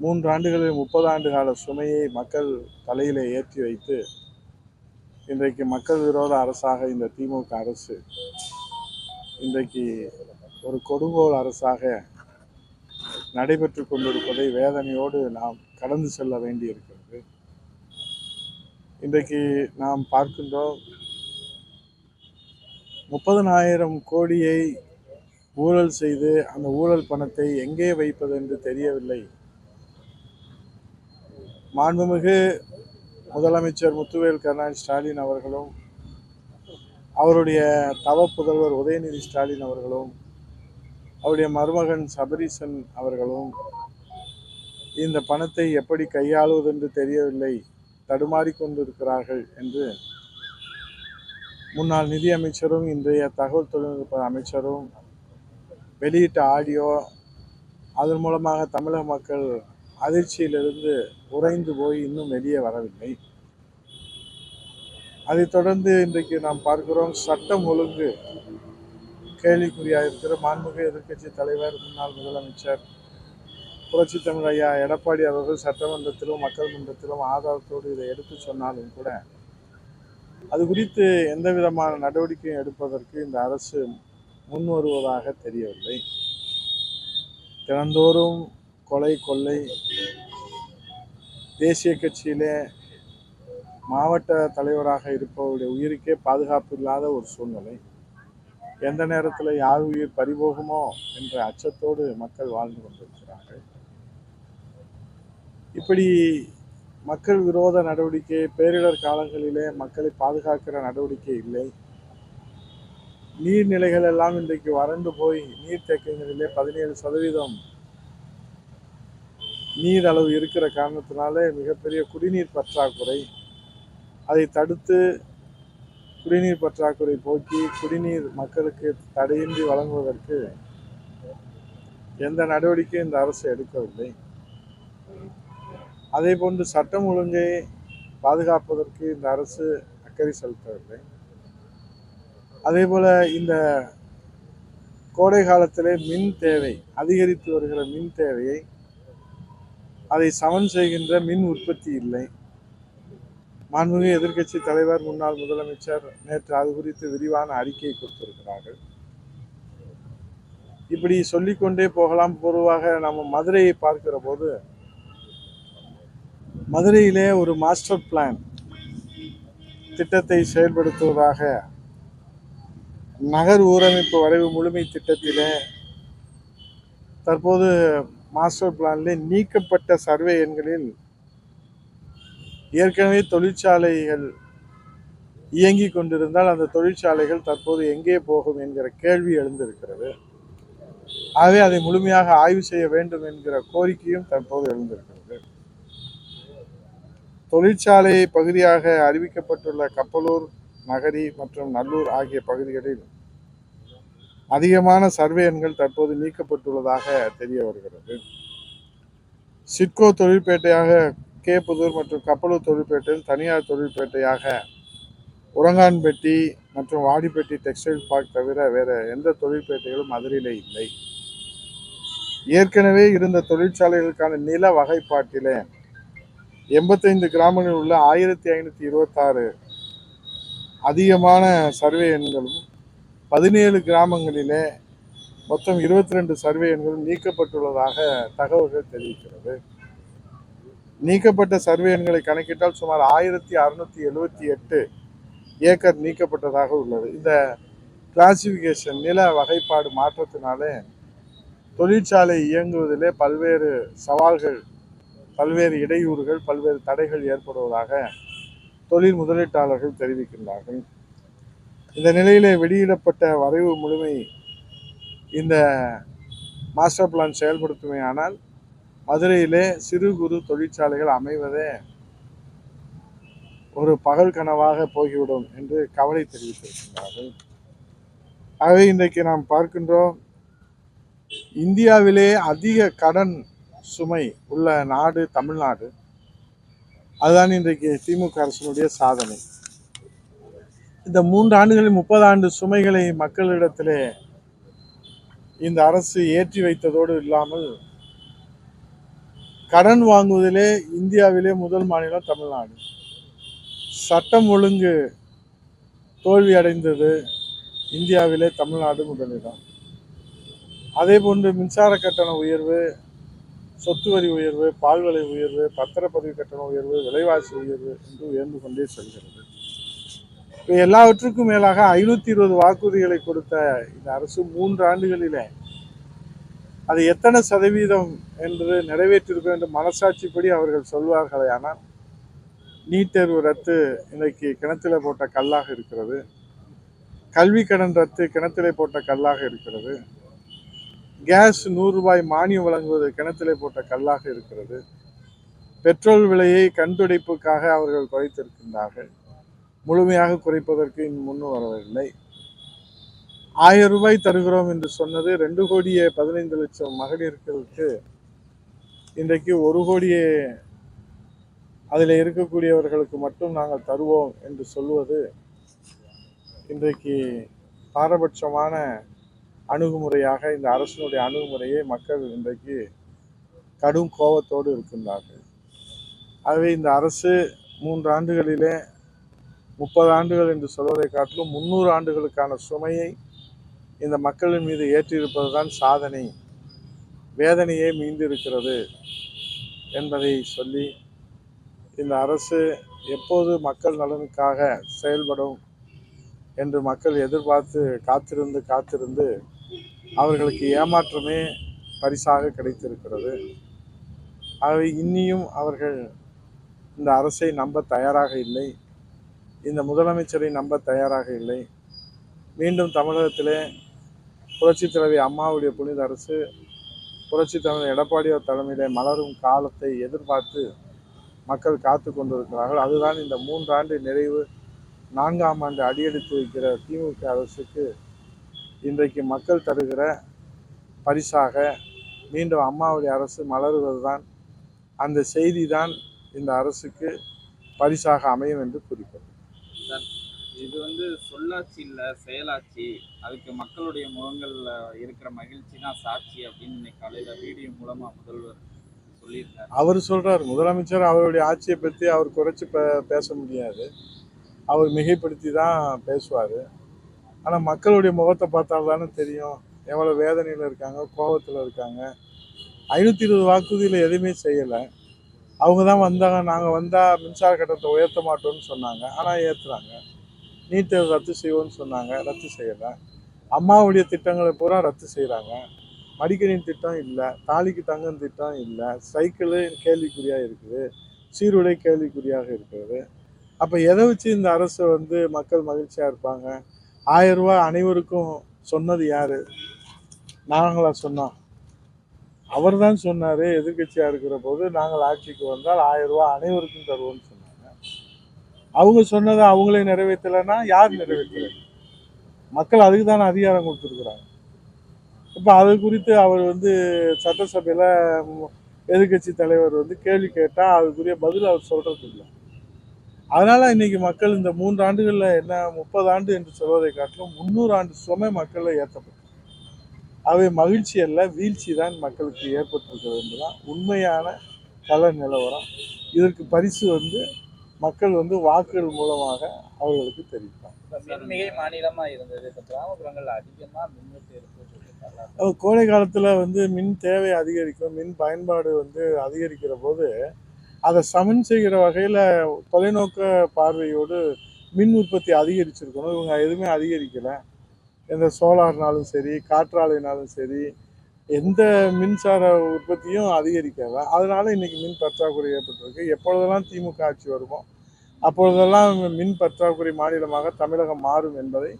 மூன்று ஆண்டுகளில் முப்பது ஆண்டு கால சுமையை மக்கள் தலையிலே ஏற்றி வைத்து இன்றைக்கு மக்கள் விரோத அரசாக இந்த திமுக அரசு இன்றைக்கு ஒரு கொடுங்கோல் அரசாக நடைபெற்று கொண்டிருப்பதை வேதனையோடு நாம் கடந்து செல்ல வேண்டியிருக்கிறது. இன்றைக்கு நாம் பார்க்கின்றோம் முப்பதனாயிரம் கோடியை ஊழல் செய்து அந்த ஊழல் பணத்தை எங்கே வைப்பது என்று தெரியவில்லை. மாண்புமிகு முதலமைச்சர் முத்துவேல் கருணாநிதி ஸ்டாலின் அவர்களும் அவருடைய தவ புதல்வர் உதயநிதி ஸ்டாலின் அவர்களும் அவருடைய மருமகன் சபரீசன் அவர்களும் இந்த பணத்தை எப்படி கையாளுவது என்று தெரியவில்லை. தடுமாறிக்கொண்டிருக்கிறார்கள் என்று முன்னாள் நிதியமைச்சரும் இன்றைய தகவல் தொழில்நுட்ப அமைச்சரும் வெளியிட்ட ஆடியோ அதன் மூலமாக தமிழக மக்கள் அதிர்ச்சியிலிருந்து உறைந்து போய் இன்னும் வெளியே வரவில்லை. அதைத் தொடர்ந்து இன்றைக்கு நாம் பார்க்கிறோம் சட்டம் ஒழுங்கு கேள்விக்குறியாக இருக்கிற மாண்புமிகு எதிர்க்கட்சி தலைவர் முன்னாள் முதலமைச்சர் புரட்சி தமிழ் ஐயா எடப்பாடி அவர்கள் சட்டமன்றத்திலும் மக்கள் மன்றத்திலும் ஆதாரத்தோடு இதை எடுத்து சொன்னாலும் கூட அது குறித்து எந்த விதமான நடவடிக்கையும் எடுப்பதற்கு இந்த அரசு முன் வருவதாக தெரியவில்லை. தினந்தோறும் கொலை கொள்ளை. தேசிய கட்சியிலே மாவட்ட தலைவராக இருப்பவருடைய உயிருக்கே பாதுகாப்பு இல்லாத ஒரு சூழ்நிலை. எந்த நேரத்தில் யார் உயிர் பறிபோகுமோ என்ற அச்சத்தோடு மக்கள் வாழ்ந்து கொண்டிருக்கிறார்கள். இப்படி மக்கள் விரோத நடவடிக்கை பேரிடர் காலங்களிலே மக்களை பாதுகாக்கிற நடவடிக்கை இல்லை. நீர்நிலைகள் எல்லாம் இன்றைக்கு வறண்டு போய் நீர்த்தேக்கங்களிலே பதினேழு சதவீதம் நீர் அளவு இருக்கிற காரணத்தினாலே மிகப்பெரிய குடிநீர் பற்றாக்குறை. அதை தடுத்து குடிநீர் பற்றாக்குறை போக்கி குடிநீர் மக்களுக்கு தடையின்றி வழங்குவதற்கு எந்த நடவடிக்கையும் இந்த அரசு எடுக்கவில்லை. அதே போன்று சட்டம் ஒழுங்கை பாதுகாப்பதற்கு இந்த அரசு அக்கறை செலுத்தவில்லை. அதே போல் இந்த கோடை காலத்திலே மின் தேவை அதிகரித்து வருகிற மின் தேவையை அதை சமன் செய்கின்ற மின் உற்பத்தி இல்லை. மாண்புமிகு எதிர்க்கட்சி தலைவர் முன்னாள் முதலமைச்சர் நேற்று அது குறித்து விரிவான அறிக்கை கொடுத்திருக்கிறார்கள். இப்படி சொல்லிக்கொண்டே போகலாம். பொதுவாக நம்ம மதுரையை பார்க்கிற போது மதுரையிலே ஒரு மாஸ்டர் பிளான் திட்டத்தை செயல்படுத்துவதாக நகர் ஊரமைப்பு வரைவு முழுமை திட்டத்திலே தற்போது மாஸ்டர் பிளானிலே நீக்கப்பட்ட சர்வே எண்களில் ஏற்கனவே தொழிற்சாலைகள் இயங்கி கொண்டிருந்தால் அந்த தொழிற்சாலைகள் தற்போது எங்கே போகும் என்கிற கேள்வி எழுந்திருக்கிறது. ஆகவே அதை முழுமையாக ஆய்வு செய்ய வேண்டும் என்கிற கோரிக்கையும் தற்போது எழுந்திருக்கிறது. தொழிற்சாலை பகுதியாக அறிவிக்கப்பட்டுள்ள கப்பலூர் நகரி மற்றும் நல்லூர் ஆகிய பகுதிகளில் அதிகமான சர்வே எண்கள் தற்போது நீக்கப்பட்டுள்ளதாக தெரிய வருகிறது. சிட்கோ தொழிற்பேட்டையாக கேப்புதூர் மற்றும் கப்பலூர் தொழிற்பேட்டையில் தனியார் தொழிற்பேட்டையாக உரங்கான்பேட்டி மற்றும் வாடிப்பட்டி டெக்ஸ்டைல் பார்க் தவிர வேறு எந்த தொழிற்பேட்டைகளும் மதுரையில் இல்லை. ஏற்கனவே இருந்த தொழிற்சாலைகளுக்கான நில வகைப்பாட்டிலே எண்பத்தைந்து கிராமங்களில் உள்ள ஆயிரத்தி ஐநூற்றி இருபத்தாறு அதிகமான சர்வே எண்களும் பதினேழு கிராமங்களிலே மொத்தம் இருபத்தி ரெண்டு சர்வே எண்களும் நீக்கப்பட்டுள்ளதாக தகவல்கள் தெரிவிக்கிறது. நீக்கப்பட்ட சர்வே எண்களை கணக்கிட்டால் சுமார் ஆயிரத்தி அறுநூற்றி எழுபத்தி எட்டு ஏக்கர் நீக்கப்பட்டதாக உள்ளது. இந்த கிளாசிஃபிகேஷன் நில வகைப்பாடு மாற்றத்தினாலே தொழிற்சாலை இயங்குவதிலே பல்வேறு சவால்கள் பல்வேறு இடையூறுகள் பல்வேறு தடைகள் ஏற்படுவதாக தொழில் முதலீட்டாளர்கள் தெரிவிக்கின்றார்கள். இந்த நிலையிலே வெளியிடப்பட்ட வரைவு முழுமை இந்த மாஸ்டர் பிளான் செயல்படுத்துமையானால் மதுரையிலே சிறு குறு தொழிற்சாலைகள் அமைவதே ஒரு பகல் கனவாக போய்விடும் என்று கவலை தெரிவித்திருக்கிறார்கள். ஆகவே இன்றைக்கு நாம் பார்க்கின்றோம் இந்தியாவிலே அதிக கடன் சுமை உள்ள நாடு தமிழ்நாடு. அதுதான் இன்றைக்கு திமுக அரசினுடைய சாதனை. இந்த மூன்று ஆண்டுகளில் முப்பது ஆண்டு சுமைகளை மக்களிடத்திலே இந்த அரசு ஏற்றி வைத்ததோடு இல்லாமல் கடன் வாங்குவதிலே இந்தியாவிலே முதல் மாநிலம் தமிழ்நாடு. சட்டம் ஒழுங்கு தோல்வி அடைந்தது இந்தியாவிலே தமிழ்நாடு முதலிடம். அதே போன்று மின்சார கட்டண உயர்வு சொத்து வரி உயர்வு பால்வலை உயர்வு பத்திரப்பதிவு கட்டண உயர்வு விலைவாசி உயர்வு என்று உயர்ந்து கொண்டே செல்கிறது. எல்லாவற்றுக்கும் மேலாக ஐநூற்றி இருபது வாக்குறுதிகளை கொடுத்த இந்த அரசு மூன்று ஆண்டுகளிலே அது எத்தனை சதவீதம் என்று நிறைவேற்றிருக்க வேண்டும் மனசாட்சிப்படி அவர்கள் சொல்வார்களே. ஆனால் நீட் தேர்வு ரத்து இன்றைக்கு கிணத்துல போட்ட கல்லாக இருக்கிறது. கல்வி கடன் ரத்து கிணத்தில் போட்ட கல்லாக இருக்கிறது. கேஸ் நூறு ரூபாய் மானியம் வழங்குவது கிணத்திலே போட்ட கல்லாக இருக்கிறது. பெட்ரோல் விலையை கண்துடைப்புக்காக அவர்கள் குறைத்திருக்கின்றார்கள். முழுமையாக குறைப்பதற்கு இன்னும் முன்னு வரவில்லை ஆயிரம் ரூபாய் தருகிறோம் என்று சொன்னது ரெண்டு கோடியே பதினைந்து லட்சம் மகளிர்களுக்கு இன்றைக்கு ஒரு கோடியே அதில் இருக்கக்கூடியவர்களுக்கு மட்டும் நாங்கள் தருவோம் என்று சொல்வது இன்றைக்கு பாரபட்சமான அணுகுமுறையாக இந்த அரசினுடைய அணுகுமுறையை மக்கள் இன்றைக்கு கடும் கோபத்தோடு இருக்கின்றார்கள். ஆகவே இந்த அரசு மூன்று ஆண்டுகளிலே முப்பது ஆண்டுகள் என்று சொல்வதை காட்டிலும் முந்நூறு ஆண்டுகளுக்கான சுமையை இந்த மக்களின் மீது ஏற்றியிருப்பதுதான் சாதனை. வேதனையே மீண்டிருக்கிறது என்பதை சொல்லி இந்த அரசு எப்போது மக்கள் நலனுக்காக செயல்படும் என்று மக்கள் எதிர்பார்த்து காத்திருந்து காத்திருந்து அவர்களுக்கு ஏமாற்றமே பரிசாக கிடைத்திருக்கிறது. ஆகவே இன்னியும் அவர்கள் இந்த அரசை நம்ப தயாராக இல்லை. இந்த முதலமைச்சரை நம்ப தயாராக இல்லை. மீண்டும் தமிழகத்திலே புரட்சி தலைவி அம்மாவுடைய புனித அரசு புரட்சி தலைவர் எடப்பாடியார் தலைமையிலே மலரும் காலத்தை எதிர்பார்த்து மக்கள் காத்து கொண்டிருக்கிறார்கள். அதுதான் இந்த மூன்றாண்டு நிறைவு. நான்காம் ஆண்டு அடியெடுத்து வைக்கிற திமுக அரசுக்கு இன்றைக்கு மக்கள் தருகிற பரிசாக மீண்டும் அம்மாவுடைய அரசு மலருவதுதான். அந்த செய்தி தான் இந்த அரசுக்கு பரிசாக அமையும் என்று குறிப்பிடும் இது வந்து சொல்லாட்சி இல்லை செயலாட்சி. அதுக்கு மக்களுடைய முகங்களில் இருக்கிற மகிழ்ச்சி தான் சாட்சி அப்படின்னு இன்னைக்கு காலையில் வீடியோ மூலமாக முதல்வர் சொல்லியிருக்காரு. அவர் சொல்றார். முதலமைச்சர் அவருடைய ஆட்சியை பற்றி அவர் குறைச்சி பே பேச முடியாது. அவர் மிகைப்படுத்தி தான் பேசுவார். ஆனால் மக்களுடைய முகத்தை பார்த்தால் தானே தெரியும். எவ்வளோ வேதனையில் இருக்காங்க கோபத்தில் இருக்காங்க. ஐநூற்றி இருபது வாக்குறுதியில் எதுவுமே செய்யலை. அவங்க தான் வந்தாங்க. நாங்கள் வந்தால் மின்சார கட்டணத்தை உயர்த்த மாட்டோம்னு சொன்னாங்க. ஆனால் ஏற்றுறாங்க நீட்டை ரத்து செய்வோம்னு சொன்னாங்க. ரத்து செய்யலை. அம்மாவுடைய திட்டங்களை பூரா ரத்து செய்கிறாங்க மடிக்கணினி திட்டம் இல்லை. தாலிக்கு தங்கம் திட்டம் இல்லை. சைக்கிளு கேள்விக்குறியாக இருக்குது. சீருடை கேள்விக்குறியாக இருக்கிறது. அப்போ எதை வச்சு இந்த அரசு வந்து மக்கள் மகிழ்ச்சியாக இருப்பாங்க? ஆயிரம் ரூபா அனைவருக்கும் சொன்னது யார்? நாங்களா சொன்னோம். அவர் தான் சொன்னார் எதிர்கட்சியாக இருக்கிற போது நாங்கள் ஆட்சிக்கு வந்தால் ஆயிரம் ரூபா அனைவருக்கும் தருவோம்னு சொன்னாங்க. அவங்க சொன்னதை அவங்களே நிறைவேற்றலைன்னா யார் நிறைவேற்றலை? மக்கள் அதுக்கு தானே அதிகாரம் கொடுத்துருக்குறாங்க. இப்போ அது குறித்து அவர் வந்து சட்டசபையில் எதிர்கட்சி தலைவர் வந்து கேள்வி கேட்டால் அதுக்குரிய பதில் அவர் சொல்கிறது இல்லை. அதனால் இன்றைக்கி மக்கள் இந்த மூன்று ஆண்டுகளில் என்ன முப்பது ஆண்டு என்று சொல்வதை காட்டிலும் முந்நூறு ஆண்டு சுமை மக்களை ஏற்றப்பட்டது. அவை மகிழ்ச்சி அல்ல வீழ்ச்சி தான் மக்களுக்கு ஏற்பட்டிருக்கிறது என்பதுதான் உண்மையான கள நிலவரம். இதற்கு பரிசு வந்து மக்கள் வந்து வாக்குகள் மூலமாக அவர்களுக்கு தெரிவிப்பாங்க. மின்மிகை மாநிலமா இருந்தது. இப்ப கிராமப்புறங்கள்ல அதிகமா மின்வெட்டு இருக்கு கோடை காலத்தில் வந்து மின் தேவை அதிகரிக்கும் மின் பயன்பாடு வந்து அதிகரிக்கிற போது அதை சமன் செய்கிற வகையில் தொலைநோக்க பார்வையோடு மின் உற்பத்தி அதிகரிச்சிருக்கணும். இவங்க எதுவுமே அதிகரிக்கலை. எந்த சோலார்னாலும் சரி காற்றாலைனாலும் சரி எந்த மின்சார உற்பத்தியும் அதிகரிக்கலை அதனால இன்னைக்கு மின் பற்றாக்குறை ஏற்பட்டிருக்கு. எப்பொழுதெல்லாம் திமுக ஆட்சி வருமோ அப்பொழுதெல்லாம் மின் பற்றாக்குறை மாநிலமாக தமிழகம் மாறும் என்பதை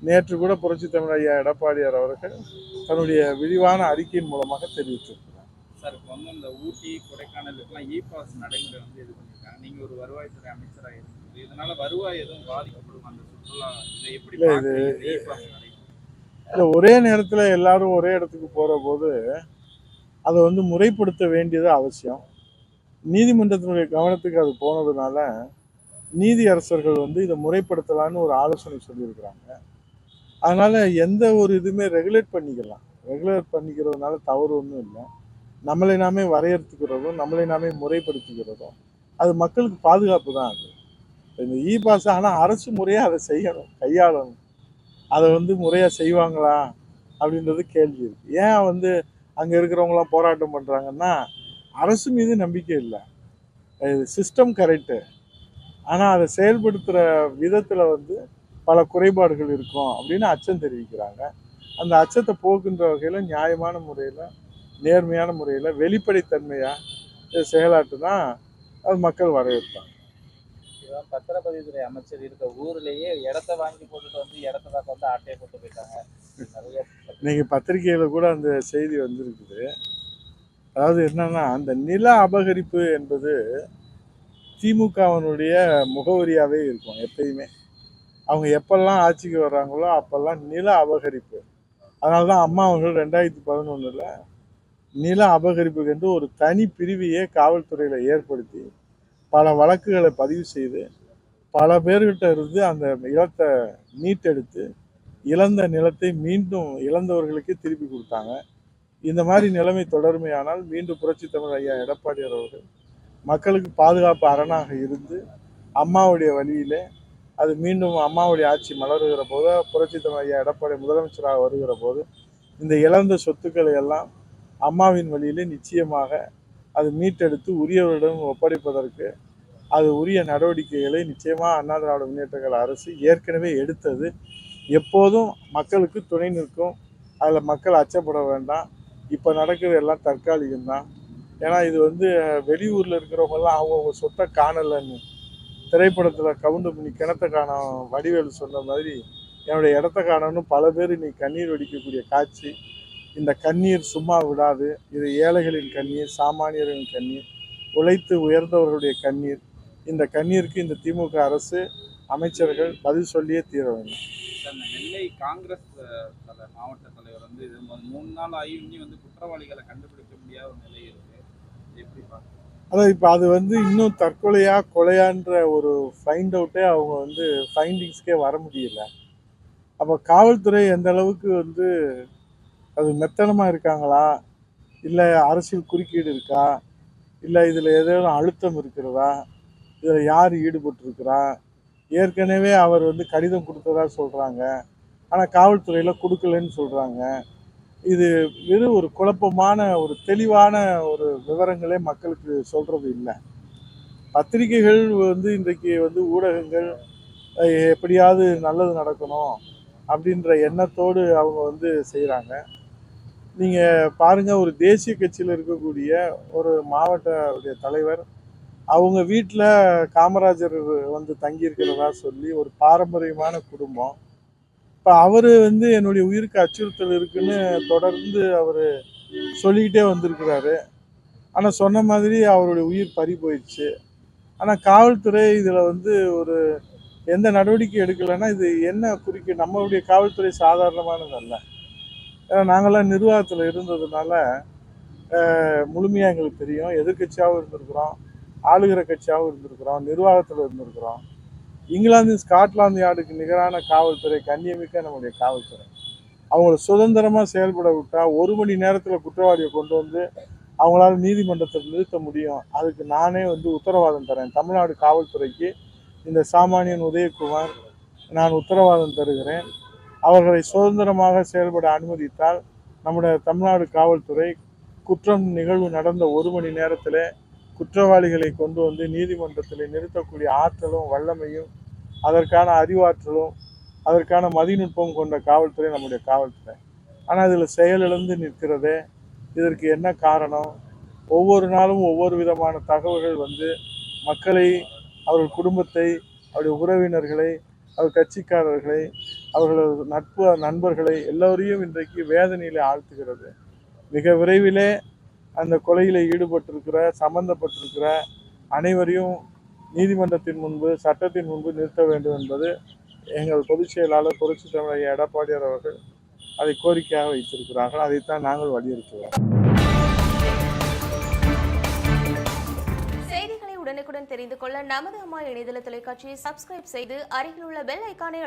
நேற்று கூட புரட்சி தமிழ் ஐயா எடப்பாடியார் அவர்கள் தன்னுடைய விரிவான அறிக்கையின் மூலமாக தெரிவித்திருக்கிறார். சார் இப்போ வந்து இந்த ஊட்டி கொடைக்கானலுக்குலாம் இ பாஸ் நடைமுறை வந்து இது பண்ணிருக்காங்க நீங்க ஒரு வருவாய்த்துறை அமைச்சராக இருக்குது இதனால வருவாய் எதுவும் பாதிக்கப்படும்? அந்த சுற்றுலா இதை எப்படி இது- பார்க்கறீங்க? இந்த E-pass நடைமுறை. இல்லை ஒரே நேரத்தில் எல்லாரும் ஒரே இடத்துக்கு போகிற போது அதை வந்து முறைப்படுத்த வேண்டியது அவசியம். நீதிமன்றத்தினுடைய கவனத்துக்கு அது போனதுனால நீதி அரசர்கள் வந்து இதை முறைப்படுத்தலான்னு ஒரு ஆலோசனை சொல்லியிருக்கிறாங்க. அதனால் எந்த ஒரு இதுவுமே ரெகுலேட் பண்ணிக்கலாம். ரெகுலேட் பண்ணிக்கிறதுனால தவறு ஒன்றும் இல்லை. நம்மளை நாமே வரையறுத்துக்கிறதும் நம்மளை நாமே முறைப்படுத்திக்கிறதும் அது மக்களுக்கு பாதுகாப்பு தான் அது. இந்த இ பாஸ் ஆனால் அரசு முறையாக அதை செய்யணும் கையாளணும். அதை வந்து முறையாக செய்வாங்களா அப்படின்றது கேள்வி இருக்குது ஏன் வந்து அங்கே இருக்கிறவங்களாம் போராட்டம் பண்ணுறாங்கன்னா அரசு மீது நம்பிக்கை இல்லை. சிஸ்டம் கரெக்டு ஆனால் அதை செயல்படுத்துகிற விதத்தில் வந்து பல குறைபாடுகள் இருக்கும் அப்படின்னு அச்சம் தெரிவிக்கிறாங்க. அந்த அச்சத்தை போக்குன்ற வகையில் நியாயமான முறையில் நேர்மையான முறையில் வெளிப்படைத்தன்மையாக செயலாற்றுனா அது மக்கள் வரவேற்பாங்க. இவன் பத்திரப்பதிவுத்துறை அமைச்சர் இருக்க ஊர்லயே இடத்த வாங்கி போட்டுட்டு வந்து இடத்த பார்க்க வந்து ஆட்டையை போட்டு போயிட்டாங்க. நிறைய இன்னைக்கு பத்திரிகையில கூட அந்த செய்தி வந்திருக்குது. அதாவது என்னன்னா அந்த நில அபகரிப்பு என்பது திமுகவினுடைய முகவரியாகவே இருக்கும் எப்பயுமே. அவங்க எப்பெல்லாம் ஆட்சிக்கு வர்றாங்களோ அப்பெல்லாம் நில அபகரிப்பு. அதனால தான் அம்மா அவர்கள் ரெண்டாயிரத்தி பதினொன்றில் நில அபகரிப்புக்கு என்று ஒரு தனி பிரிவையே காவல்துறையில் ஏற்படுத்தி பல வழக்குகளை பதிவு செய்து பல பேர்கிட்ட இருந்து அந்த இடத்தை மீட்டெடுத்து இழந்த நிலத்தை மீண்டும் இழந்தவர்களுக்கு திருப்பி கொடுத்தாங்க. இந்த மாதிரி நிலைமை தொடர்மையானால் மீண்டும் புரட்சி தமிழ் ஐயா எடப்பாடியார் அவர்கள் மக்களுக்கு பாதுகாப்பு அரணாக இருந்து அம்மாவுடைய வழியிலே அது மீண்டும் அம்மாவுடைய ஆட்சி மலருகிற போது புரட்சி தமிழ் ஐயா எடப்பாடி முதலமைச்சராக வருகிற போது இந்த இழந்த சொத்துக்களை எல்லாம் அம்மாவின் வழியிலே நிச்சயமாக அது மீட்டெடுத்து உரியவரிடம் ஒப்படைப்பதற்கு அது உரிய நடவடிக்கைகளை நிச்சயமாக அண்ணா திராவிட முன்னேற்ற கழக அரசு ஏற்கனவே எடுத்தது. எப்போதும் மக்களுக்கு துணை நிற்கும். அதில் மக்கள் அச்சப்பட வேண்டாம். இப்போ நடக்கிறது எல்லாம் தற்காலிகம்தான். ஏன்னா இது வந்து வெளியூரில் இருக்கிறவங்கெல்லாம் அவங்கவுங்க சொத்தை காணலைன்னு. திரைப்படத்தில் கவுண்டு பண்ணி கிணத்த காணோம் வடிவேலு சொன்ன மாதிரி. என்னுடைய இடத்த காணோன்னு பல பேர் இன்னைக்கு கண்ணீர் வடிக்கக்கூடிய காட்சி. இந்த கண்ணீர் சும்மா விடாது. இது ஏழைகளின் கண்ணீர் சாமானியர்களின் கண்ணீர் உழைத்து உயர்ந்தவர்களுடைய கண்ணீர். இந்த கண்ணீருக்கு இந்த திமுக அரசு அமைச்சர்கள் பதில் சொல்லியே தீர வேண்டும். நெல்லை காங்கிரஸ் தலை மாவட்ட தலைவர் வந்து இது மூணு நாள் ஆகி இன்னும் வந்து குற்றவாளிகளை கண்டுபிடிக்க முடியாத ஒரு நிலை இருக்கு. எப்படி பார்க்க அதான் இப்போ அது வந்து இன்னும் தற்கொலையா கொலையான்ற ஒரு ஃபைண்ட் அவுட்டே அவங்க வந்து ஃபைண்டிங்ஸ்க்கே வர முடியல. அப்போ காவல்துறை எந்த அளவுக்கு வந்து அது மெத்தனமாக இருக்காங்களா? இல்லை அரசியல் குறுக்கீடு இருக்கா? இல்லை இதில் ஏதேனும் அழுத்தம் இருக்கிறதா? இதில் யார் ஈடுபட்டிருக்கிறா? ஏற்கனவே அவர் வந்து கடிதம் கொடுத்ததா சொல்கிறாங்க ஆனால் காவல்துறையில் கொடுக்கலன்னு சொல்கிறாங்க இது வெறும் ஒரு குழப்பமான ஒரு தெளிவான ஒரு விவரங்களே மக்களுக்கு சொல்கிறது இல்லை. பத்திரிகைகள் வந்து இன்றைக்கு வந்து ஊடகங்கள் எப்படியாவது நல்லது நடக்கணும் அப்படின்ற எண்ணத்தோடு அவங்க வந்து செய்கிறாங்க நீங்கள் பாருங்கள் ஒரு தேசிய கட்சியில் இருக்கக்கூடிய ஒரு மாவட்ட தலைவர் அவங்க வீட்டில் காமராஜர் வந்து தங்கியிருக்கிறதா சொல்லி ஒரு பாரம்பரியமான குடும்பம். இப்போ அவர் வந்து என்னுடைய உயிருக்கு அச்சுறுத்தல் இருக்குன்னு தொடர்ந்து அவர் சொல்லிக்கிட்டே வந்திருக்கிறாரு. ஆனால் சொன்ன மாதிரி அவருடைய உயிர் பறி போயிடுச்சு. ஆனால் காவல்துறை இதில் வந்து ஒரு எந்த நடவடிக்கை எடுக்கலைன்னா இது என்ன குறிக்க நம்மளுடைய காவல்துறை சாதாரணமானது அல்ல ஏன்னா நாங்களாம் நிர்வாகத்தில் இருந்ததுனால முழுமையாக எங்களுக்கு தெரியும். எதிர்கட்சியாகவும் இருந்திருக்கிறோம். ஆளுகிற கட்சியாகவும் இருந்திருக்கிறோம் நிர்வாகத்தில் இருந்திருக்கிறோம். இங்கிலாந்து ஸ்காட்லாந்து யார்டுக்கு நிகரான காவல்துறை கண்ணியமிக்க நம்முடைய காவல்துறை. அவங்கள சுதந்திரமாக செயல்பட விட்டால் ஒரு மணி நேரத்தில் குற்றவாளியை கொண்டு வந்து அவங்களால நீதிமன்றத்தில் நிறுத்த முடியும். அதுக்கு நானே வந்து உத்தரவாதம் தரேன். தமிழ்நாடு காவல்துறைக்கு இந்த சாமானியன் உதயகுமார் நான் உத்தரவாதம் தருகிறேன். அவர்களை சுதந்திரமாக செயல்பட அனுமதித்தால் நம்முடைய தமிழ்நாடு காவல்துறை குற்றம் நிகழ்வு நடந்த ஒரு மணி நேரத்தில் குற்றவாளிகளை கொண்டு வந்து நீதிமன்றத்தில் நிறுத்தக்கூடிய ஆற்றலும் வல்லமையும் அதற்கான அறிவாற்றலும் அதற்கான மதிநுட்பம் கொண்ட காவல்துறை நம்முடைய காவல்துறை. ஆனால் இதில் செயலிழந்து நிற்கிறதே இதற்கு என்ன காரணம்? ஒவ்வொரு நாளும் ஒவ்வொரு விதமான தகவல்கள் வந்து மக்களை அவர்கள் குடும்பத்தை அவருடைய உறவினர்களை அவர் கட்சிக்காரர்களை அவர்களது நட்பு நண்பர்களை எல்லோரையும் இன்றைக்கு வேதனையில் ஆழ்த்துகிறது. மிக விரைவிலே அந்த கொலையில் ஈடுபட்டிருக்கிற சம்பந்தப்பட்டிருக்கிற அனைவரையும் நீதிமன்றத்தின் முன்பு சட்டத்தின் முன்பு நிறுத்த வேண்டும் என்பது எங்கள் பொதுச் செயலாளர் புரட்சி தமிழக எடப்பாடியார் அவர்கள் அதை கோரிக்கையாக வைத்திருக்கிறார்கள். அதைத்தான் நாங்கள் வலியுறுத்துவோம் செய்திகளை உடனுக்குடன் தெரிந்து கொள்ள நமது அம்மா இணையதள தொலைக்காட்சியை சப்ஸ்கிரைப் செய்து அருகில் உள்ள பெல் ஐக்கானை